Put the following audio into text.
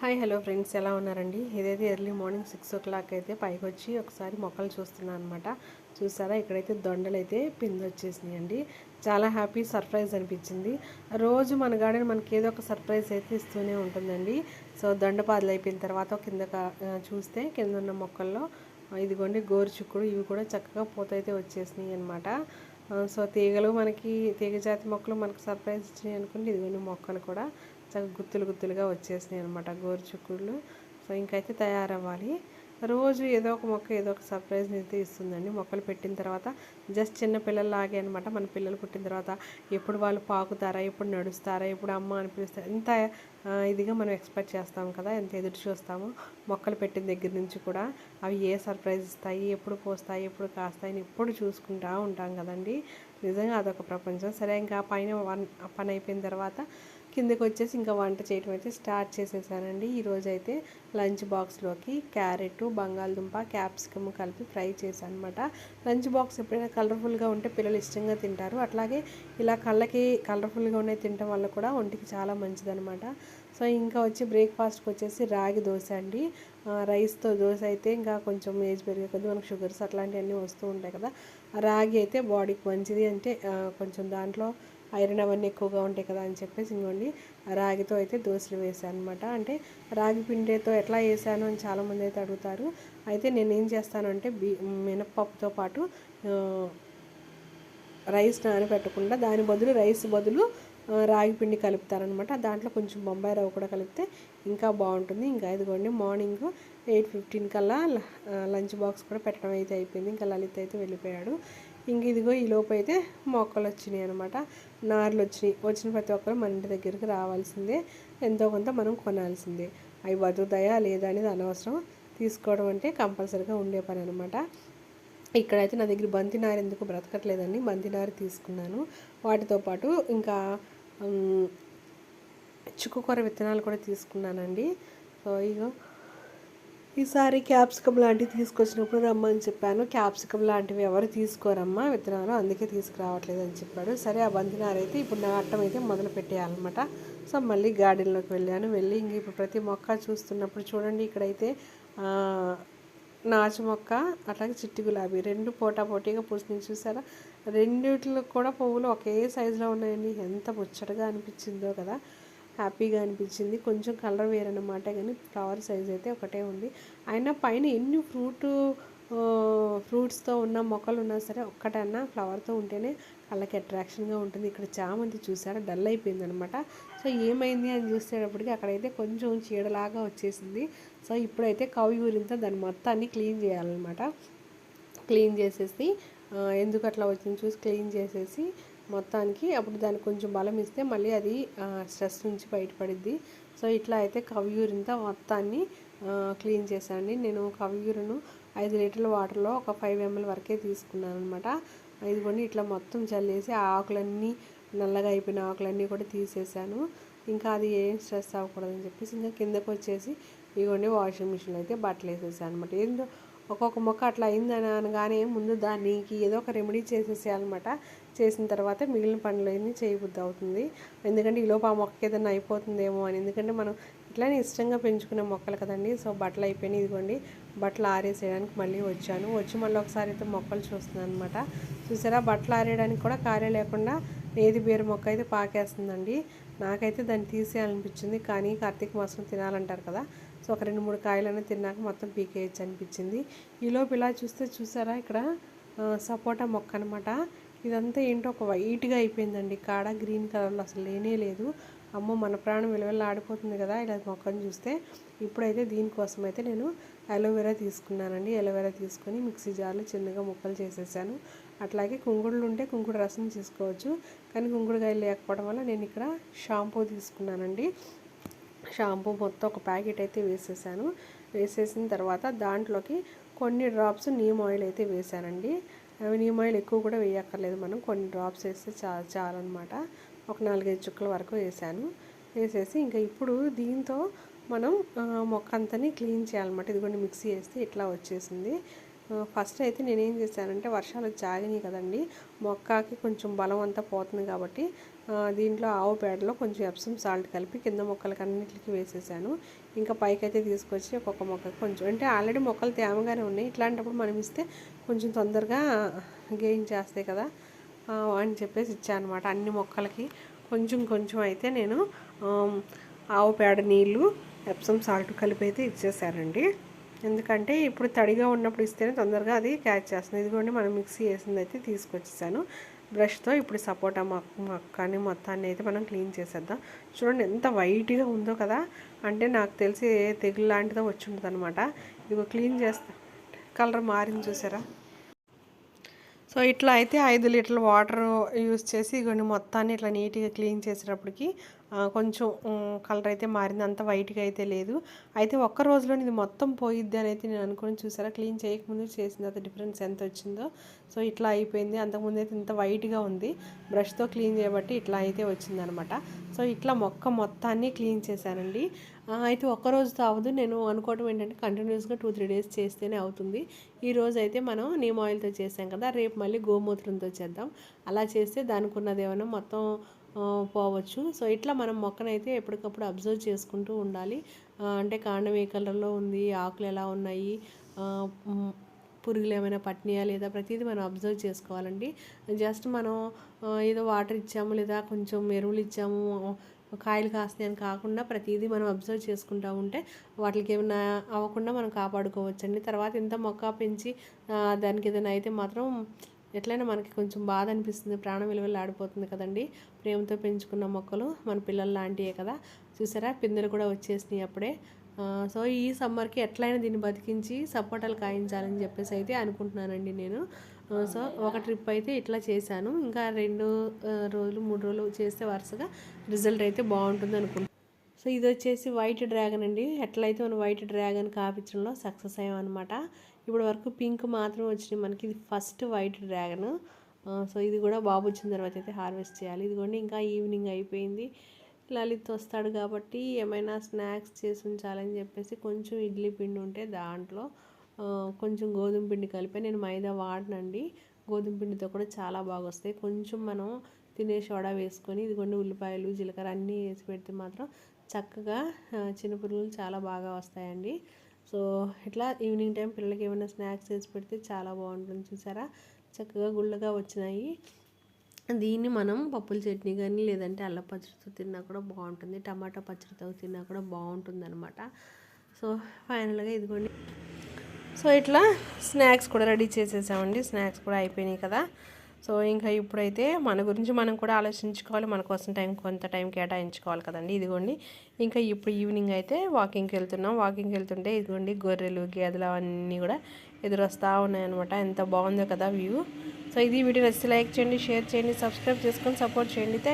Hi hello friends. ఎలా ఉన్నారండి? ఇదైతే early morning six o'clock అయితే పైకి వచ్చి ఒకసారి మొక్కలు చూస్తున్నాను అనమాట చూసారా? ఇక్కడైతే దొండలు అయితే పిండి అండి చాలా హ్యాపీ సర్ప్రైజ్ అనిపించింది. రోజు మన గార్డెన్ మనకి ఏదో ఒక సర్ప్రైజ్ అయితే ఇస్తూనే ఉంటుందండి. సో దొండపాదులు అయిపోయిన తర్వాత కింద చూస్తే కింద ఉన్న మొక్కల్లో ఇదిగోండి గోరు చిక్కుడు ఇవి కూడా చక్కగా పూత అయితే వచ్చేసినాయి అనమాట సో తీగలు మనకి తీగ జాతి మొక్కలు మనకు సర్ప్రైజ్ ఇచ్చినాయి అనుకోండి ఇదిగోండి మొక్కలు కూడా. చక్కగా గుత్తులు గుత్తులుగా వచ్చేసినాయి అనమాట గోరుచుక్కుళ్ళు సో ఇంకైతే తయారవ్వాలి. రోజు ఏదో ఒక మొక్క ఏదో ఒక సర్ప్రైజ్ని అయితే ఇస్తుందండి. మొక్కలు పెట్టిన తర్వాత జస్ట్ చిన్న పిల్లల్లాగే అనమాట మన పిల్లలు పుట్టిన తర్వాత ఎప్పుడు వాళ్ళు పాకుతారా ఎప్పుడు నడుస్తారా ఎప్పుడు అమ్మ అని పిలుస్తారా. ఇంత ఇదిగా మనం ఎక్స్పెక్ట్ చేస్తాం కదా ఎంత ఎదురు చూస్తామో. మొక్కలు పెట్టిన దగ్గర నుంచి కూడా అవి ఏ సర్ప్రైజ్ ఇస్తాయి ఎప్పుడు పోస్తాయి ఎప్పుడు కాస్తాయి అని ఎప్పుడు చూసుకుంటూ ఉంటాం కదండి. నిజంగా అదొక ప్రపంచం. సరే ఇంకా పైన వన్ పని అయిపోయిన తర్వాత కిందకి వచ్చేసి ఇంకా వంట చేయడం అయితే స్టార్ట్ చేసేసానండి. ఈరోజు అయితే లంచ్ బాక్స్లోకి క్యారెట్ బంగాళదుంప క్యాప్సికమ్ కలిపి ఫ్రై చేశాను అనమాట లంచ్ బాక్స్ ఎప్పుడైనా కలర్ఫుల్గా ఉంటే పిల్లలు ఇష్టంగా తింటారు. అట్లాగే ఇలా కళ్ళకి కలర్ఫుల్గా ఉన్నాయి తినడం వల్ల కూడా ఒంటికి చాలా మంచిదనమాట సో ఇంకా వచ్చి బ్రేక్ఫాస్ట్కి వచ్చేసి రాగి దోశ అండి. రైస్తో దోశ అయితే ఇంకా కొంచెం ఏజ్ పెరిగే కొద్దీ మనకు షుగర్స్ అట్లాంటివన్నీ వస్తూ ఉంటాయి కదా. రాగి అయితే బాడీకి మంచిది అంటే కొంచెం దాంట్లో ఐరన్ అవన్నీ ఎక్కువగా ఉంటాయి కదా అని చెప్పేసి ఇంకోండి రాగితో అయితే దోశలు వేసాను అనమాట అంటే రాగి పిండితో ఎట్లా వేసాను అని చాలామంది అయితే అడుగుతారు. అయితే నేను ఏం చేస్తాను అంటే బి మినప్పప్పుతో పాటు రైస్ నానబెట్టకుండా దాని బదులు రైస్ బదులు రాగి పిండి కలుపుతారనమాట దాంట్లో కొంచెం బొంబాయి రవ్వ కూడా కలిపితే ఇంకా బాగుంటుంది. ఇంకా ఇదిగోండి మార్నింగ్ ఎయిట్ ఫిఫ్టీన్ కల్లా లంచ్ బాక్స్ కూడా పెట్టడం అయితే అయిపోయింది. ఇంకా లలిత్ అయితే వెళ్ళిపోయాడు. ఇంక ఇదిగో ఈ లోపు అయితే మొక్కలు వచ్చినాయి అనమాట నార్లు వచ్చినాయి. వచ్చిన ప్రతి ఒక్కరు మన ఇంటి దగ్గరికి రావాల్సిందే. ఎంతో కొంత మనం కొనాల్సిందే. అవి బతుకుతాయా లేదా అనేది అనవసరం. తీసుకోవడం అంటే కంపల్సరీగా ఉండే పని అనమాట ఇక్కడైతే నా దగ్గర బంతినారు ఎందుకు బ్రతకట్లేదండి. బంతినారు తీసుకున్నాను. వాటితో పాటు ఇంకా చుక్కుకూర విత్తనాలు కూడా తీసుకున్నానండి. సో ఇగో ఈసారి క్యాప్సికమ్ లాంటివి తీసుకొచ్చినప్పుడు రమ్మని చెప్పాను. క్యాప్సికమ్ లాంటివి ఎవరు తీసుకోరమ్మా విత్తనాలు అందుకే తీసుకురావట్లేదు అని చెప్పాడు. సరే ఆ బంతినారైతే అయితే ఇప్పుడు నాటం అయితే మొదలు పెట్టేయాలన్నమాట. సో మళ్ళీ గార్డెన్లోకి వెళ్ళాను. వెళ్ళి ఇంక ఇప్పుడు ప్రతి మొక్క చూస్తున్నప్పుడు చూడండి ఇక్కడైతే నాచు మొక్క అట్లాగే చిట్టి గులాబీ రెండు పోటా పోటీగా పూసినాయి చూసారా? రెండిట్లో కూడా పువ్వులు ఒకే సైజులో ఉన్నాయండి. ఎంత ముచ్చటగా అనిపించిందో కదా. హ్యాపీగా అనిపించింది. కొంచెం కలర్ వేరనమాట కానీ ఫ్లవర్ సైజ్ అయితే ఒకటే ఉంది. అయినా పైన ఎన్ని ఫ్రూట్ ఫ్రూట్స్తో ఉన్న మొక్కలు ఉన్నా సరే ఒక్కటన్నా ఫ్లవర్తో ఉంటేనే కళ్ళకి అట్రాక్షన్గా ఉంటుంది. ఇక్కడ చామంతి చూసారా? డల్ అయిపోయింది అనమాట సో ఏమైంది అని చూసేటప్పటికి అక్కడైతే కొంచెం చీడలాగా వచ్చేసింది. సో ఇప్పుడైతే కవి ఊరింత దాని మొత్తాన్ని క్లీన్ చేయాలన్నమాట. క్లీన్ చేసేసి ఎందుకు అట్లా వచ్చింది చూసి క్లీన్ చేసేసి మొత్తానికి అప్పుడు దానికి కొంచెం బలం ఇస్తే మళ్ళీ అది స్ట్రెస్ నుంచి బయటపడిద్ది. సో ఇట్లా అయితే కవియూరింతా మొత్తాన్ని క్లీన్ చేశానండి. నేను కవియూరును ఐదు లీటర్ల వాటర్లో ఒక ఫైవ్ ఎంఎల్ వరకే తీసుకున్నాను అనమాట ఇదిగోండి ఇట్లా మొత్తం చల్లేసి ఆ ఆకులన్నీ నల్లగా అయిపోయిన ఆకులన్నీ కూడా తీసేసాను. ఇంకా అది ఏం స్ట్రెస్ అవ్వకూడదని చెప్పేసి ఇంకా కిందకు వచ్చేసి ఇదిగోండి వాషింగ్ మిషన్లో అయితే బట్టలు వేసేసాను అనమాట ఏందో ఒక్కొక్క మొక్క అట్లా అయిందని అనగానే ముందు దానికి ఏదో ఒక రెమెడీ చేసేసేయాలన్నమాట. చేసిన తర్వాత మిగిలిన పనులు అన్నీ చేయబుద్ధి అవుతుంది. ఎందుకంటే ఈలోపు ఆ మొక్క ఏదైనా అయిపోతుందేమో అని. ఎందుకంటే మనం ఇట్లానే ఇష్టంగా పెంచుకునే మొక్కలు కదండి. సో బట్టలు అయిపోయినాయి ఇదిగోండి. బట్టలు ఆరేసేయడానికి మళ్ళీ వచ్చాను. వచ్చి మళ్ళీ ఒకసారి అయితే మొక్కలు చూస్తున్నాను అనమాట చూసారా? బట్టలు ఆరేయడానికి కూడా కార్య లేకుండా నేది బీర మొక్క అయితే పాకేస్తుందండి. నాకైతే దాన్ని తీసేయాలనిపించింది. కానీ కార్తీక మాసం తినాలంటారు కదా. సో ఒక రెండు మూడు కాయలనే తిన్నాక మొత్తం పీకేయచ్చు అనిపించింది ఈలోపు ఇలా చూస్తే చూసారా? ఇక్కడ సపోటా మొక్క అనమాట ఇదంతా ఏంటో ఒక వైట్గా అయిపోయిందండి. కాడ గ్రీన్ కలర్లో అసలు లేనే లేదు. అమ్మో మన ప్రాణం విలువలు ఆడిపోతుంది కదా ఇలా మొక్కను చూస్తే. ఇప్పుడైతే దీనికోసం అయితే నేను అలోవెరా తీసుకున్నానండి. అలోవెరా తీసుకొని మిక్సీ జార్లో చిన్నగా ముక్కలు చేసేసాను. అట్లాగే కుంకుడులు ఉంటే కుంకుడు రసం చేసుకోవచ్చు. కానీ కుంకుడుకాయలు లేకపోవడం వల్ల నేను ఇక్కడ షాంపూ తీసుకున్నానండి. షాంపూ మొత్తం ఒక ప్యాకెట్ అయితే వేసేసాను. వేసేసిన తర్వాత దాంట్లోకి కొన్ని డ్రాప్స్ నీమ్ ఆయిల్ అయితే వేసానండి. నీమ్ ఆయిల్ ఎక్కువ కూడా వేయక్కర్లేదు మనం. కొన్ని డ్రాప్స్ వేస్తే చాలు చాలన్నమాట. ఒక నాలుగైదు చుక్కల వరకు వేసాను. వేసేసి ఇంకా ఇప్పుడు దీంతో మనం మొక్క అంతని క్లీన్ చేయాలన్నమాట. ఇదిగోండి మిక్సీ వేస్తే ఇట్లా వచ్చేసింది. ఫస్ట్ అయితే నేనేం చేశానంటే వర్షాలు జాగినాయి కదండి. మొక్కకి కొంచెం బలం అంతా పోతుంది కాబట్టి దీంట్లో ఆవు పేడలో కొంచెం ఎప్సమ్ సాల్ట్ కలిపి కింద మొక్కలకి అన్నింటికి వేసేసాను. ఇంకా పైకి అయితే తీసుకొచ్చి ఒక్కొక్క మొక్కకి కొంచెం అంటే ఆల్రెడీ మొక్కలు తేమగానే ఉన్నాయి. ఇట్లాంటప్పుడు మనం ఇస్తే కొంచెం తొందరగా గెయిన్ చేస్తాయి కదా. అని చెప్పేసి ఇచ్చాను అనమాట అన్ని మొక్కలకి. కొంచెం కొంచెం అయితే నేను ఆవు పేడ నీళ్ళు ఎప్సమ్ సాల్ట్ కలిపి అయితే ఇచ్చేసానండి. ఎందుకంటే ఇప్పుడు తడిగా ఉన్నప్పుడు ఇస్తేనే తొందరగా అది క్యాచ్ చేస్తుంది. ఇదిగోండి మనం మిక్సీ వేసింది అయితే తీసుకొచ్చేసాను. బ్రష్తో ఇప్పుడు సపోటా మొక్క మొక్కని మొత్తాన్ని అయితే మనం క్లీన్ చేసేద్దాం. చూడండి ఎంత వైట్గా ఉందో కదా. అంటే నాకు తెలిసి తెగులు లాంటిదో వచ్చి ఉంటుంది అనమాట ఇదిగో క్లీన్ చేస్తా. కలర్ మారింది చూసారా? సో ఇట్లా అయితే ఐదు లీటర్ల వాటర్ యూస్ చేసి కొన్ని మొత్తాన్ని ఇట్లా నీట్గా క్లీన్ చేసేటప్పటికి కొంచెం కలర్ అయితే మారింది. అంత వైట్గా అయితే లేదు. అయితే ఒక్క రోజులో ఇది మొత్తం పోయిద్ది అని అయితే నేను అనుకుని చూసారా? క్లీన్ చేయకముందు చేసిన తర్వాత డిఫరెన్స్ ఎంత వచ్చిందో. సో ఇట్లా అయిపోయింది. అంతకుముందు అయితే ఇంత వైట్గా ఉంది. బ్రష్తో క్లీన్ చేయబట్టి ఇట్లా అయితే వచ్చిందనమాట. సో ఇట్లా మొక్క మొత్తాన్ని క్లీన్ చేశానండి. అయితే ఒక్క రోజుతో అవ్వదు నేను అనుకోవటం ఏంటంటే కంటిన్యూస్గా టూ త్రీ డేస్ చేస్తేనే అవుతుంది. ఈ రోజు అయితే మనం నీమ్ ఆయిల్తో చేసాం కదా రేపు మళ్ళీ గోమూత్రంతో చేద్దాం. అలా చేస్తే దానికి ఉన్నది ఏమైనా మొత్తం పోవచ్చు. సో ఇట్లా మనం మొక్కనైతే ఎప్పటికప్పుడు అబ్జర్వ్ చేసుకుంటూ ఉండాలి. అంటే కాండం ఏ కలర్లో ఉంది ఆకులు ఎలా ఉన్నాయి పురుగులు ఏమైనా పట్టినాయా లేదా ప్రతిదీ మనం అబ్జర్వ్ చేసుకోవాలండి. జస్ట్ మనం ఏదో వాటర్ ఇచ్చాము లేదా కొంచెం ఎరువులు ఇచ్చాము కాయలు కాస్తాయి అని కాకుండా ప్రతిదీ మనం అబ్జర్వ్ చేసుకుంటూ ఉంటే వాటికి ఏమైనా అవ్వకుండా మనం కాపాడుకోవచ్చండి. తర్వాత ఇంత మొక్క పెంచి దానికి ఏదైనా అయితే మాత్రం ఎట్లయినా మనకి కొంచెం బాధ అనిపిస్తుంది. ప్రాణం విలువలు ఆడిపోతుంది కదండి. ప్రేమతో పెంచుకున్న మొక్కలు మన పిల్లలు లాంటివే కదా. చూసారా? పిందెలు కూడా వచ్చేసినాయి అప్పుడే. సో ఈ సమ్మర్కి ఎట్లయినా దీన్ని బతికించి సపోటాలు కాయించాలని చెప్పేసి అయితే అనుకుంటున్నానండి నేను. సో ఒక ట్రిప్ అయితే ఇట్లా చేశాను. ఇంకా రెండు రోజులు మూడు రోజులు చేస్తే వరుసగా రిజల్ట్ అయితే బాగుంటుంది అనుకుంటున్నాను సో ఇది వచ్చేసి వైట్ డ్రాగన్ అండి. ఎట్లయితే మనం వైట్ డ్రాగన్ కాపించడంలో సక్సెస్ అయ్యాం అనమాట ఇప్పుడు వరకు పింక్ మాత్రం వచ్చినాయి మనకి. ఇది ఫస్ట్ వైట్ డ్రాగన్. సో ఇది కూడా బాబు వచ్చిన తర్వాత అయితే హార్వెస్ట్ చేయాలి. ఇదిగోండి ఇంకా ఈవినింగ్ అయిపోయింది. లలిత్ వస్తాడు కాబట్టి ఏమైనా స్నాక్స్ చేసి ఉంచాలని చెప్పేసి కొంచెం ఇడ్లీ పిండి ఉంటే దాంట్లో కొంచెం గోధుమ పిండి కలిపి నేను మైదా వాడనండి. గోధుమ పిండితో కూడా చాలా బాగా వస్తాయి కొంచెం మనం తినే సోడా వేసుకొని ఇదిగోండి ఉల్లిపాయలు జీలకర్ర అన్నీ వేసి పెడితే మాత్రం చక్కగా చిన్న పురుగులు చాలా బాగా వస్తాయండి. సో ఇట్లా ఈవినింగ్ టైం పిల్లలకి ఏమైనా స్నాక్స్ వేసి పెడితే చాలా బాగుంటుంది. చూసారా? చక్కగా గుళ్ళగా వచ్చినాయి. దీన్ని మనం పప్పుల చట్నీ కానీ లేదంటే అల్ల పచ్చడితో తిన్నా కూడా బాగుంటుంది. టమాటా పచ్చడితో తిన్నా కూడా బాగుంటుంది అనమాట సో ఫైనల్గా ఇదిగోండి. సో ఇట్లా స్నాక్స్ కూడా రెడీ చేసేసామండి. స్నాక్స్ కూడా అయిపోయినాయి కదా. సో ఇంకా ఇప్పుడైతే మన గురించి మనం కూడా ఆలోచించుకోవాలి. మన కోసం టైం కొంత టైం కేటాయించుకోవాలి కదండి. ఇదిగోండి. ఇంకా ఇప్పుడు ఈవినింగ్ అయితే వాకింగ్కి వెళ్తున్నాం. వాకింగ్కి వెళ్తుంటే ఇదిగోండి గొర్రెలు గేదెలు అవన్నీ కూడా ఎదురొస్తూ ఉన్నాయన్నమాట. ఎంత బాగుందో కదా వ్యూ. సో ఇది వీడియో నచ్చితే లైక్ చేయండి షేర్ చేయండి సబ్స్క్రైబ్ చేసుకొని సపోర్ట్ చేయండి. థ్యాంక్